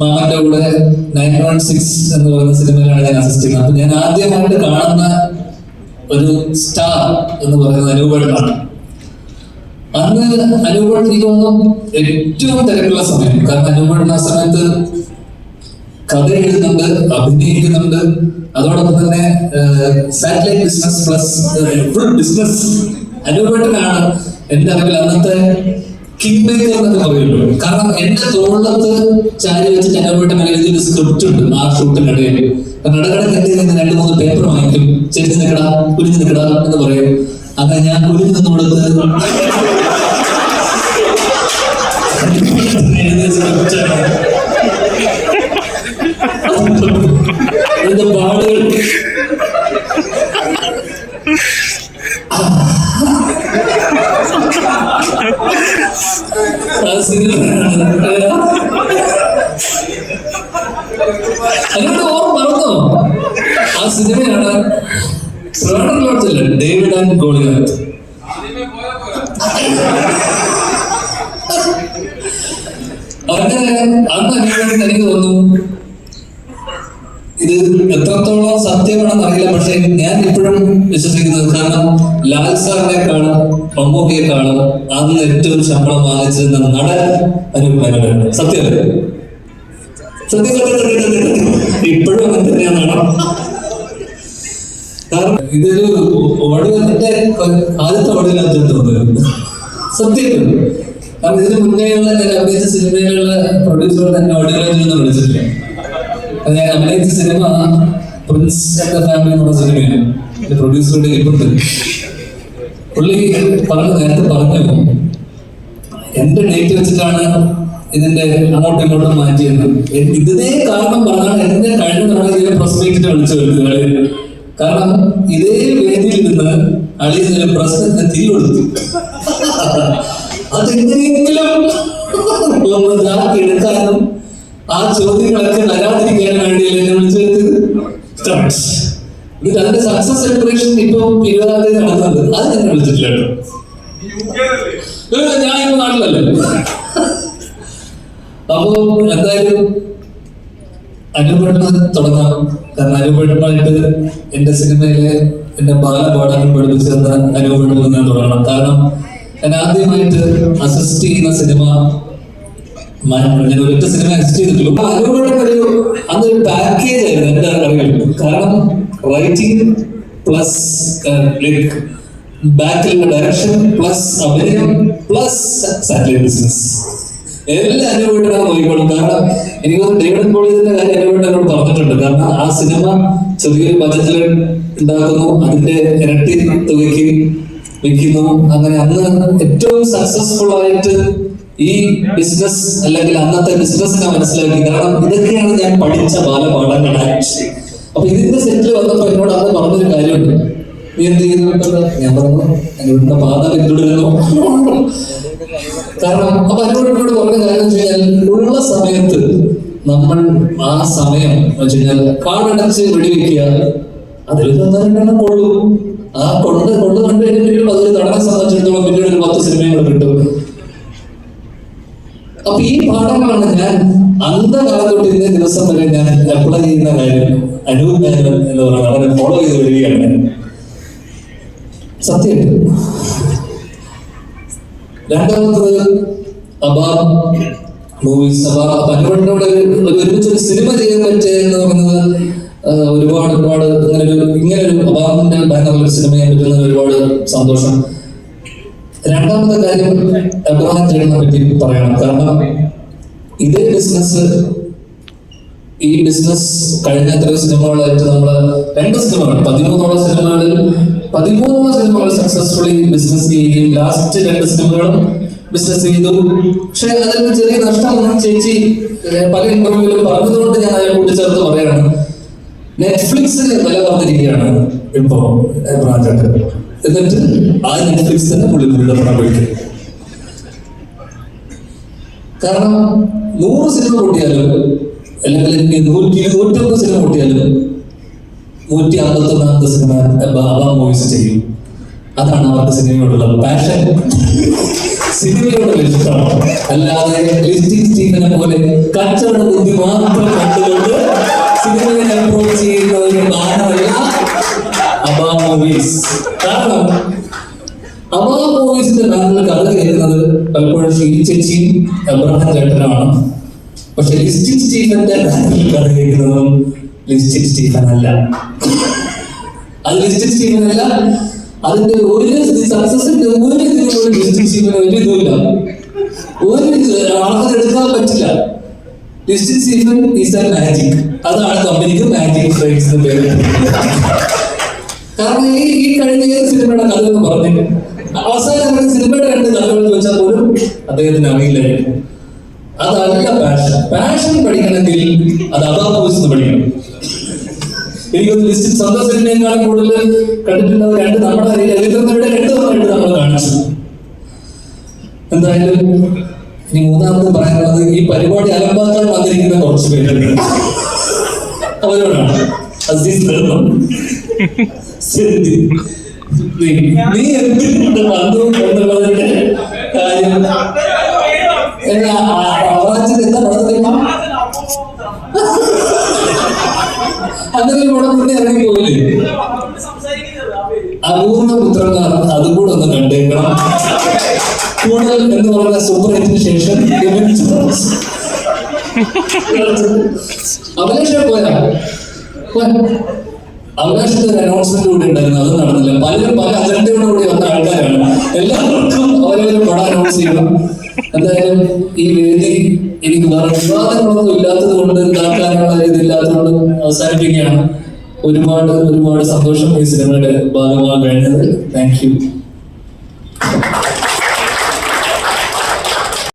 മാമന്റെ കൂടെ nine one six എന്ന് പറയുന്ന സിനിമയിലാണ് ഞാൻ അസിസ്റ്റ് ചെയ്യുന്നത്. അപ്പൊ ഞാൻ ആദ്യമായിട്ട് കാണുന്ന ഒരു സ്റ്റാർ എന്ന് പറയുന്നത് അനൂപേട്ടനാണ് അന്ന് അനൂപേട്ടൻ എനിക്ക് തോന്നുന്നു ഏറ്റവും തിരക്കുള്ള സമയം. കാരണം അനൂപേട്ടൻ ആ സമയത്ത് കഥ എഴുതുന്നുണ്ട് അഭിനയിക്കുന്നുണ്ട്. അതോടൊപ്പം തന്നെ satellite business plus full business അനുഭവത്തിനാണ് എന്റെ അറിവിൽ അന്നത്തെ കിങ് മേക്കർ എന്നൊക്കെ പറയുള്ളൂ കാരണം എന്റെ തോളത്ത് ചാരി വെച്ച് അനുഭവത്തെ എഴുതിയൊരു സ്ക്രിപ്റ്റ് ഉണ്ട്. ആ ഷൂട്ടിനിടയിൽ കാരണം ഇടക്കിടക്ക് എന്റെ നിന്ന് രണ്ട് മൂന്ന് പേപ്പർ വാങ്ങിക്കും. ചെരിഞ്ഞ് നിൽക്കടാ കുരിഞ്ഞ് നിൽക്കടാ എന്ന് പറയും. അങ്ങനെ ഞാൻ കുരിഞ്ഞ് എഴുതിയ സ്ക്രിപ്റ്റാണ് പാടുകൾ? ഓർമ്മ മറന്നോ ആ സിനിമയാണ് ട്രിവാൻഡ്രം ലോഡ്ജല്ലേ ഡേവിഡ് ആൻഡ് ഗോളിയാത്ത് അങ്ങനെ അന്ന് അനുഭവം എനിക്ക് തോന്നുന്നു ഇത് എത്രത്തോളം സത്യമാണെന്ന് അറിയില്ല. പക്ഷെ ഞാൻ ഇപ്പോഴും വിശ്വസിക്കുന്നത് കാരണം ലാൽ സാറിനെക്കാളും മമ്മൂക്കയെക്കാളും അന്ന് ഏറ്റവും ശമ്പളം വാങ്ങിച്ചിരുന്ന നടൻ അനുപമനാണ് സത്യമല്ലേ സത്യം. സത്യം. ഇപ്പോഴും അങ്ങനെ തന്നെയാണ് കാരണം ഇതൊരു ഓടിയതിന്റെ ആദ്യത്തെ ഓടിയതിനകത്ത് തോന്നുന്നു. സത്യം. കാരണം ഇതിന് മുന്നേയുള്ള ഞാൻ അഭിനയിച്ച സിനിമകളിലെ പ്രൊഡ്യൂസർ തന്നെ ഓഡിയോളജിയിൽ വിളിച്ചിട്ടില്ല. അത് ഞാൻ അഭിനയിച്ച സിനിമ പ്രിൻസ് ആൻഡ് ഫാമിലി എന്നുള്ള സിനിമയാണ്. എന്റെ പ്രൊഡ്യൂസറുടെ ഇപ്പുണ്ട് പുള്ളി പറഞ്ഞു നേരത്തെ പറഞ്ഞു എന്റെ ഡേറ്റ് വെച്ചിട്ടാണ് ഇതിന്റെ അങ്ങോട്ടും ഇങ്ങോട്ടും മാറ്റിയത്. ഇതേ കാരണം പറഞ്ഞാണ് എന്റെ കഴിഞ്ഞ തവണ ഇതിനെ പ്രൊസ്പെക്റ്റിനെ വിളിച്ചു വരുന്നത് കാരണം ഇതേ വേദിയിൽ നിന്ന് അളി ഇതിന്റെ പ്രശ്നത്തിന് തീ കൊടുത്തു. അതെങ്ങനെയെങ്കിലും എടുക്കാനും ആ ചോദ്യങ്ങളൊക്കെ വരാതിരിക്കാൻ വേണ്ടിയല്ലേ. എന്നിട്ട് അതിന്റെ സക്സസ് സെലിബ്രേഷൻ ഇപ്പൊ ഇരുപതാം തീയതി നടന്നത്. അത് ഞാൻ വിളിച്ചിട്ടില്ല കേട്ടോ. ഞാൻ ഇപ്പൊ നാട്ടിലല്ലേ? അപ്പോ എന്തായാലും അനുപേട്ടന് തുടങ്ങാം. കാരണം അനുപേട്ടനായിട്ട് എന്റെ സിനിമയിലെ എന്റെ ബാലപാഠങ്ങൾ പഠിപ്പിച്ചു തന്ന ഞാൻ തുടങ്ങണം. കാരണം ഞാൻ ആദ്യമായിട്ട് അസിസ്റ്റ് ചെയ്യുന്ന സിനിമ ഞാൻ ഒരൊറ്റ സിനിമ അസിസ്റ്റ് ചെയ്തിട്ടുള്ളൂ. അനുപേട്ടൻ ഒരു അതൊരു പാക്കേജ് ആയിരുന്നു. എന്റെ അറിവിൽ കാരണം റൈറ്റിംഗ് പ്ലസ് ലൈക്ക് ബാക്കിലുള്ള ഡയറക്ഷൻ പ്ലസ് അഭിനയം പ്ലസ് സാറ്റലൈറ്റ് ബിസിനസ് എല്ലാ അനുഭവത്തിനാണ് നോക്കിക്കോളും. കാരണം എനിക്ക് തോന്നുന്നു ഡേവിഡ് കോളേജിന്റെ കാര്യം അനുഭവം എന്നോട് പറഞ്ഞിട്ടുണ്ട്. കാരണം ആ സിനിമ ചെറിയൊരു ബജറ്റിൽ ഉണ്ടാക്കുന്നു. അതിന്റെ ഇരട്ടി തുകയ്ക്ക് വിൽക്കുന്നു. അങ്ങനെ അന്ന് ഏറ്റവും സക്സസ്ഫുൾ ആയിട്ട് ഈ ബിസിനസ് അല്ലെങ്കിൽ അന്നത്തെ ബിസിനസ്സിനെ മനസ്സിലാക്കി കാരണം ഇതൊക്കെയാണ് ഞാൻ പഠിച്ച ബാലപാഠങ്ങൾ അപ്പൊ ഇതിന്റെ സെറ്റിൽ വന്നപ്പോ എന്നോട് അന്ന് പറഞ്ഞൊരു കാര്യമുണ്ട്. നീ എന്ത് ചെയ്യുന്നു ഞാൻ പറഞ്ഞു. എന്നോട് പാത പിന്തുടരുന്നു. കാരണം അപ്പൊ അനുവിനോട് പറഞ്ഞ കാര്യം വെച്ച് കഴിഞ്ഞാൽ ഉള്ള സമയത്ത് നമ്മൾ ആ സമയം വെച്ച് കഴിഞ്ഞാൽ കാടടച്ച് വെടിവെക്കുക അതിൽ തന്നെ കൊള്ളു. ആ കൊണ്ട് കൊണ്ട് കണ്ടു കഴിഞ്ഞിട്ട് അതൊരു നടനെ സംബന്ധിച്ചിടത്തോളം പിന്നീട് ഒരു പത്ത് സിനിമയും കിട്ടും. അപ്പൊ ഈ പാഠങ്ങളാണ് ഞാൻ അന്ധകാലം തൊട്ട് ഇന്നേ ദിവസം വരെ ഞാൻ അപ്ലൈ ചെയ്യുന്ന കാര്യം അനൂപ് മേനൻ എന്ന് പറയുന്ന അവരെ ഫോളോ ചെയ്ത് വരികയാണ്. സത്യം. രണ്ടാമത്തത് അബാം മൂവീസ് അപ്പൊ അപ്പൊ ഒരുമിച്ചൊരു ഒരു ഒരു ഒരുമിച്ച് ഒരു സിനിമ ചെയ്യാൻ പറ്റുക എന്ന് പറയുന്നത് ഒരുപാട് ഒരുപാട് ഇങ്ങനെ ഒരു ഇങ്ങനെ ഒരു അബാമിന്റെ ബാനറിൽ സിനിമ ചെയ്യാൻ പറ്റുന്നത് ഒരുപാട് സന്തോഷം. രണ്ടാമത്തെ കാര്യം എബ്രഹാം ചെയ്യുന്ന പറ്റി പറയണം. കാരണം ഇതേ ബിസിനസ് ഈ ബിസിനസ് കഴിഞ്ഞ എത്ര സിനിമകളായിട്ട് നമ്മൾ രണ്ട് സിനിമകൾ പതിമൂന്നോളം സിനിമകളിൽ പതിമൂന്നോളം സിനിമകൾ സക്സസ്ഫുള്ളി ബിസിനസ് ചെയ്യുകയും ലാസ്റ്റ് രണ്ട് സിനിമകളും ബിസിനസ് ചെയ്തു. പക്ഷെ അതിന് ചെറിയ നഷ്ടമൊന്നും ചേച്ചി. പല ഇന്റർവ്യൂവിലും പറഞ്ഞതുകൊണ്ട് ഞാൻ അതിനെ കൂട്ടിച്ചേർത്ത് പറയാണ് നെറ്റ്ഫ്ലിക്സിന് വില ഇപ്പോ ബ്രാൻഡ് എന്നിട്ട് ആ നെറ്റ്ഫ്ലിക്സ് തന്നെ പുള്ളി പുള്ളിയുടെ പണം കഴിക്കും കാരണം നൂറ് സിനിമ കൂട്ടിയാലും അല്ലെങ്കിൽ എനിക്ക് നൂറ്റി നൂറ്റൊന്ന് സിനിമ കൂട്ടിയാലും നൂറ്റി അമ്പത്തൊന്നാമത്തെ സിനിമ ബാബ മൂവീസ് ചെയ്യും. അതാണ് അവർക്ക് സിനിമയോടുള്ള പാഷൻ സിനിമയോടുള്ള ഇഷ്ടമാണ് അല്ലാതെ ലിസ്റ്റിംഗ് പോലെ കച്ചവട ബുദ്ധി മാത്രം കണ്ടുകൊണ്ട് സിനിമയെ അപ്രോച്ച് ചെയ്യുന്ന ഒരു മാനമല്ല അബാ മൂവീസ് കാരണം അബാ മൂവീസിന്റെ കേൾക്കുന്നത് പലപ്പോഴും ഷീൽ ചേച്ചിയും എബ്രഹാം ചേട്ടനുമാണ് പക്ഷെ ലിസ്റ്റിംഗ് സ്റ്റീഫന്റെ ബാനറിൽ കഥ കേൾക്കുന്നതും ലിസ്റ്റിംഗ് സ്റ്റീഫൻ അല്ല. അത് ലിസ്റ്റിൻ സ്റ്റീഫൻ അല്ല. അതിന്റെ ഒരു സക്സസിന്റെ ഒരു ഇതിനും ഒരു ലിസ്റ്റിംഗ് സ്റ്റീഫൻ ഒരു ഇതുമില്ല. ഒരു ആൾക്കാർ എടുക്കാൻ പറ്റില്ല. Listing Stephen is a magic അതാണ് കമ്പനിക്ക് മാജിക് ഫ്രൈഡ്സ് എന്ന് പേര് കാരണം ഈ ഈ കഴിഞ്ഞ സിനിമയുടെ കഥ എന്ന് പറഞ്ഞു അവസാനം ഇറങ്ങിയ സിനിമയുടെ രണ്ട് കഥകൾ ചോദിച്ചാൽ പോലും അദ്ദേഹത്തിന് അറിയില്ലായിരുന്നു. അതല്ല പാഷൻ പാഷൻ പഠിക്കണമെങ്കിൽ അത് അതാ പോയിസ് പഠിക്കണം. എനിക്കൊന്ന് ലിസ്റ്റ് സന്തോഷത്തിനേക്കാളും കൂടുതൽ കണ്ടിട്ടുള്ളത് രണ്ട് നമ്മുടെ രവീന്ദ്രനയുടെ രണ്ട് നമ്മൾ കാണിച്ചു. എന്തായാലും ഇനി മൂന്നാമത് പറയാനുള്ളത് ഈ പരിപാടി അലമ്പാക്കാൻ വന്നിരിക്കുന്ന കുറച്ച് പേരുണ്ട്. അവരോടാണ്. നീ എന്തിനുണ്ട് വന്നു എന്നുള്ളതിന്റെ അതും ഒന്ന് കണ്ടേക്കണം. എന്ന് സൂപ്പർ ശേഷം. പോയാ? അനൗൺസ്മെന്റ് കൂടി ഉണ്ടായിരുന്നു അത് നടന്നില്ല. പലരും പല അജണ്ടയോടുകൂടി വന്ന ആൾക്കാരാണ്. എല്ലാവർക്കും അവരവരും അനൗൺസ് ചെയ്യണം എന്തായാലും ഈ വേദി എനിക്ക് വേറെ വിവാദങ്ങളൊന്നും ഇല്ലാത്തത് കൊണ്ട് ഇതാക്കാനുള്ള ഇതില്ലാത്തത് കൊണ്ട് അവസാനിപ്പിക്കുകയാണ്. ഒരുപാട് ഒരുപാട് സന്തോഷം ഈ സിനിമയുടെ ഭാഗമാകാൻ കഴിഞ്ഞത് താങ്ക് യു